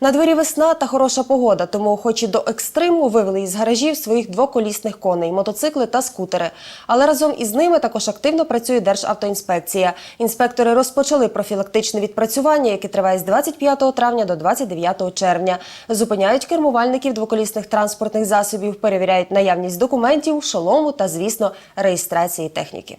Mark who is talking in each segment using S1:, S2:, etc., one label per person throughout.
S1: На дворі весна та хороша погода, тому охочі до екстриму вивели із гаражів своїх двоколісних коней, мотоцикли та скутери. Але разом із ними також активно працює Державтоінспекція. Інспектори розпочали профілактичне відпрацювання, яке триває з 25 травня до 29 червня. Зупиняють кермувальників двоколісних транспортних засобів, перевіряють наявність документів, шолому та, звісно, реєстрації техніки.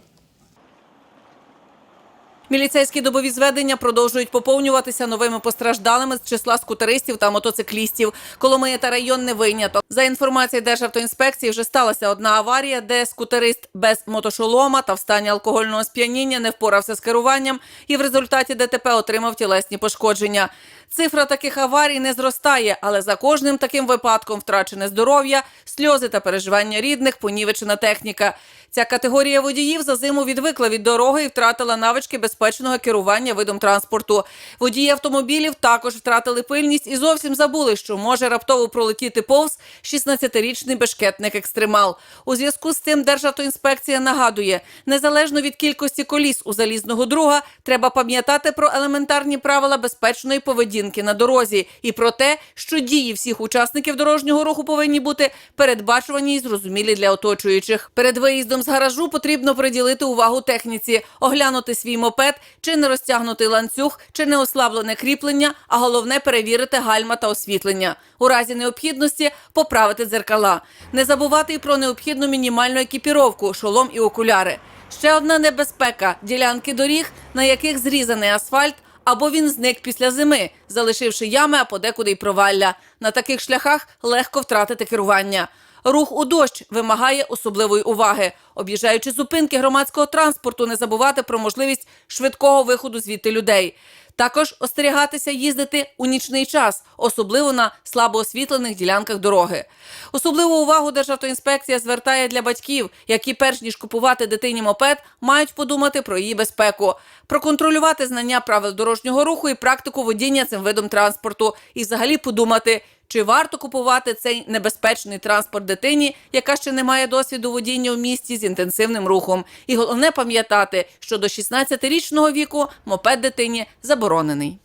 S2: Міліцейські добові зведення продовжують поповнюватися новими постраждалими з числа скутеристів та мотоциклістів. Коломия та район не виняток. За інформацією Державтоінспекції, вже сталася одна аварія, де скутерист без мотошолома та в стані алкогольного сп'яніння не впорався з керуванням і в результаті ДТП отримав тілесні пошкодження. Цифра таких аварій не зростає, але за кожним таким випадком втрачене здоров'я, сльози та переживання рідних, понівечена техніка. Ця категорія водіїв за зиму відвикла від дороги і втратила навички безпечного керування видом транспорту. Водії автомобілів також втратили пильність і зовсім забули, що може раптово пролетіти повз 16-річний бешкетник екстремал. У зв'язку з цим Державтоінспекція нагадує, незалежно від кількості коліс у залізного друга, треба пам'ятати про елементарні правила безпечної поведінки на дорозі і про те, що дії всіх учасників дорожнього руху повинні бути передбачувані і зрозумілі для оточуючих. Перед виїздом з гаражу потрібно приділити увагу техніці, оглянути свій мопед, чи не розтягнутий ланцюг, чи не ослаблене кріплення, а головне перевірити гальма та освітлення. У разі необхідності поправити дзеркала. Не забувати і про необхідну мінімальну екіпіровку, шолом і окуляри. Ще одна небезпека ділянки доріг, на яких зрізаний асфальт. Або він зник після зими, залишивши ями, а подекуди й провалля. На таких шляхах легко втратити керування. Рух у дощ вимагає особливої уваги. Об'їжджаючи зупинки громадського транспорту, не забувати про можливість швидкого виходу звідти людей. Також остерігатися їздити у нічний час, особливо на слабо освітлених ділянках дороги. Особливу увагу Державтоінспекція звертає для батьків, які, перш ніж купувати дитині мопед, мають подумати про її безпеку, проконтролювати знання правил дорожнього руху і практику водіння цим видом транспорту, і взагалі подумати. Чи варто купувати цей небезпечний транспорт дитині, яка ще не має досвіду водіння в місті з інтенсивним рухом? І головне пам'ятати, що до 16-річного віку мопед дитині заборонений.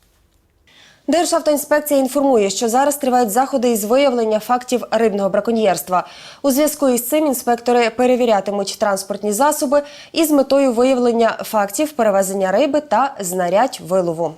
S1: Державтоінспекція інформує, що зараз тривають заходи із виявлення фактів рибного браконьєрства. У зв'язку із цим інспектори перевірятимуть транспортні засоби із метою виявлення фактів перевезення риби та знарядь вилову.